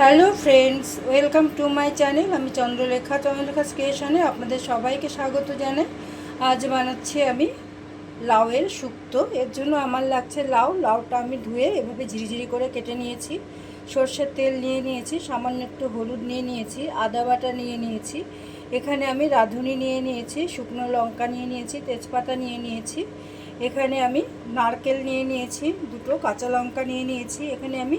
Hello friends welcome to my channel আমি চন্দ্রলেখা চন্দ্রলেখা স্টেশনে আপনাদের সবাইকে স্বাগত জানাই। আজ বানাচ্ছি আমি লাউয়ের শুক্তো। এর জন্য আমার লাগছে লাউ। লাউটা আমি ধুয়ে এভাবে ঝিরিঝিরি করে কেটে নিয়েছি। সর্ষের তেল নিয়ে নিয়েছি, সামান্য একটু হলুদ নিয়ে নিয়েছি, আদা বাটা নিয়ে নিয়েছি। এখানে আমি রাঁধুনি নিয়ে নিয়েছি, শুকনো লঙ্কা নিয়ে নিয়েছি, তেজপাতা নিয়ে নিয়েছি। এখানে আমি নারকেল নিয়ে নিয়েছি, দুটো কাঁচা লঙ্কা নিয়ে নিয়েছি। এখানে আমি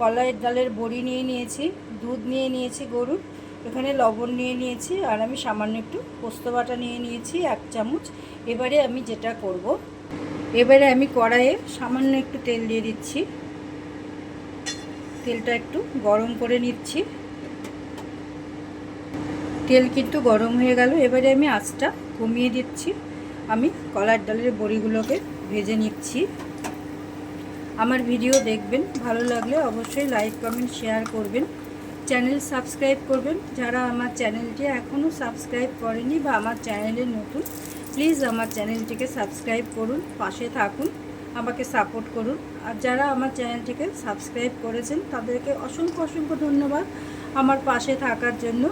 কলাইয়ের ডালের বড়ি নিয়ে নিয়েছি, দুধ নিয়ে নিয়েছি গরুর এখানে লবণ নিয়ে নিয়েছি, আর আমি সামান্য একটু পোস্ত বাটা নিয়ে নিয়েছি, এক চামচ। এবারে আমি যেটা করব, এবারে আমি কড়াইয়ে সামান্য একটু তেল দিয়ে দিচ্ছি। তেলটা একটু গরম করে নিচ্ছি। তেল কিন্তু গরম হয়ে গেল, এবারে আমি আঁচটা কমিয়ে দিচ্ছি। আমি কলার ডালের বড়িগুলোকে ভেজে নিচ্ছি। আমার ভিডিও দেখবেন, ভালো লাগলে অবশ্যই লাইক, কমেন্ট, শেয়ার করবেন। চ্যানেল সাবস্ক্রাইব করবেন। যারা আমার চ্যানেলটি এখনও সাবস্ক্রাইব করেনি বা আমার চ্যানেলে নতুন, প্লিজ আমার চ্যানেলটিকে সাবস্ক্রাইব করুন, পাশে থাকুন, আমাকে সাপোর্ট করুন। আর যারা আমার চ্যানেলটিকে সাবস্ক্রাইব করেছেন, তাদেরকে অসংখ্য অসংখ্য ধন্যবাদ আমার পাশে থাকার জন্য,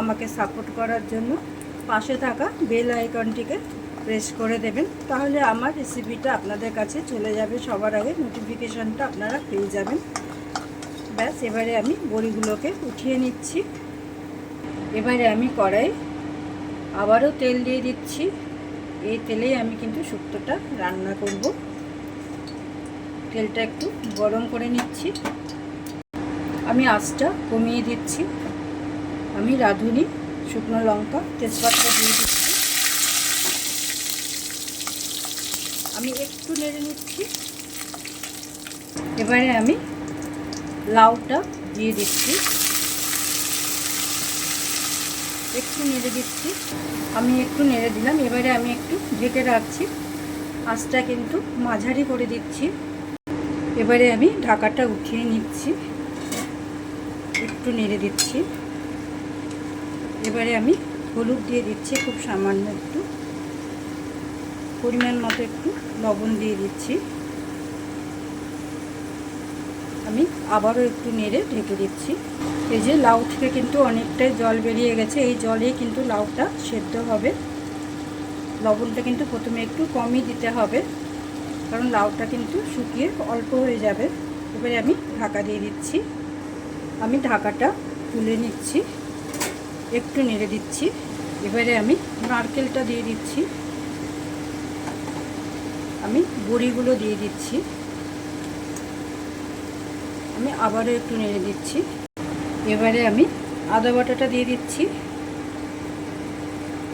আমাকে সাপোর্ট করার জন্য। পাশে থাকা বেল আইকনটিকে প্রেস করে দেবেন, তাহলে আমার রেসিপিটা আপনাদের কাছে চলে যাবে সবার আগে নোটিফিকেশানটা আপনারা পেয়ে যাবেন। ব্যাস, এবারে আমি বড়িগুলোকে উঠিয়ে নিচ্ছি। এবারে আমি কড়াই আবারও তেল দিয়ে দিচ্ছি। এই তেলেই আমি কিন্তু শুক্তোটা রান্না করব। তেলটা একটু গরম করে নিচ্ছি। আমি আঁচটা কমিয়ে দিচ্ছি। আমি রাঁধুনি শুকনো লঙ্কা, তেজপাতা দিয়ে দিচ্ছি। আমি একটু নেড়ে নিচ্ছি। এবারে আমি লাউটা দিয়ে দিচ্ছি। একটু নেড়ে দিচ্ছি। আমি একটু নেড়ে দিলাম। এবারে আমি একটু ঢেকে রাখছি। আঁচটা কিন্তু মাঝারি করে দিচ্ছি। এবারে আমি ঢাকাটা উঠিয়ে নিচ্ছি। একটু নেড়ে দিচ্ছি। এবারে আমি হলুদ দিয়ে দিচ্ছি খুব সামান্য একটু। পরিমাণ মতো একটু লবণ দিয়ে দিচ্ছি। আমি আবারও একটু নেড়ে ঢেকে দিচ্ছি। এই যে লাউ থেকে কিন্তু অনেকটাই জল বেরিয়ে গেছে, এই জলে কিন্তু লাউটা সেদ্ধ হবে। লবণটা কিন্তু প্রথমে একটু কমই দিতে হবে, কারণ লাউটা কিন্তু শুকিয়ে অল্প হয়ে যাবে। এবারে আমি ঢাকা দিয়ে দিচ্ছি। আমি ঢাকাটা তুলে নিচ্ছি, একটু নেড়ে দিচ্ছি। এবারে আমি নারকেলটা দিয়ে দিচ্ছি। আমি বড়িগুলো দিয়ে দিচ্ছি। আমি আবারও একটু নেড়ে দিচ্ছি। এবারে আমি আদা বাটাটা দিয়ে দিচ্ছি।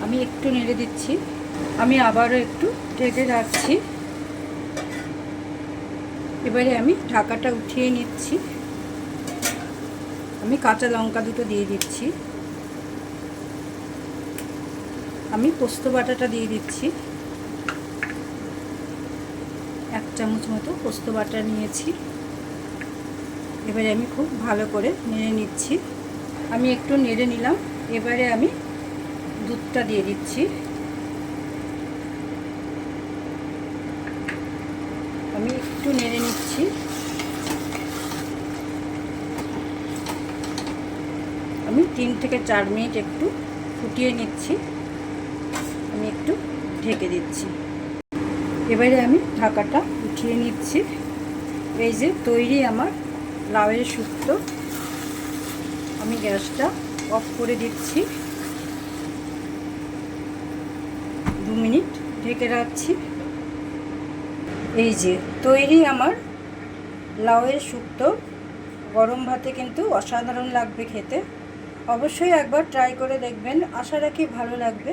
আমি একটু নেড়ে দিচ্ছি। আমি আবারও একটু ঢেকে রাখছি। এবারে আমি ঢাকাটা উঠিয়ে নিচ্ছি। আমি কাঁচা লঙ্কা দুটো দিয়ে দিচ্ছি। আমি পোস্ত বাটাটা দিয়ে দিচ্ছি। এক চামচ মতো পোস্ত বাটা নিয়েছি। এবারে আমি খুব ভালো করে নেড়ে নিচ্ছি। আমি একটু নেড়ে নিলাম, এবারে আমি দুধটা দিয়ে দিচ্ছি। আমি একটু নেড়ে নিচ্ছি। আমি তিন থেকে চার মিনিট একটু ফুটিয়ে নিচ্ছি। আমি একটু ঢেকে দিচ্ছি। এবারে আমি ঢাকাটা উঠিয়ে নিচ্ছি। এই যে তৈরি আমার লাউয়ের শুক্তো আমি গ্যাসটা অফ করে দিচ্ছি। দু মিনিট ঢেকে রাখছি। এই যে তৈরি আমার লাউয়ের শুক্তো গরম ভাতে কিন্তু অসাধারণ লাগবে খেতে। অবশ্যই একবার ট্রাই করে দেখবেন। আশা রাখি ভালো লাগবে।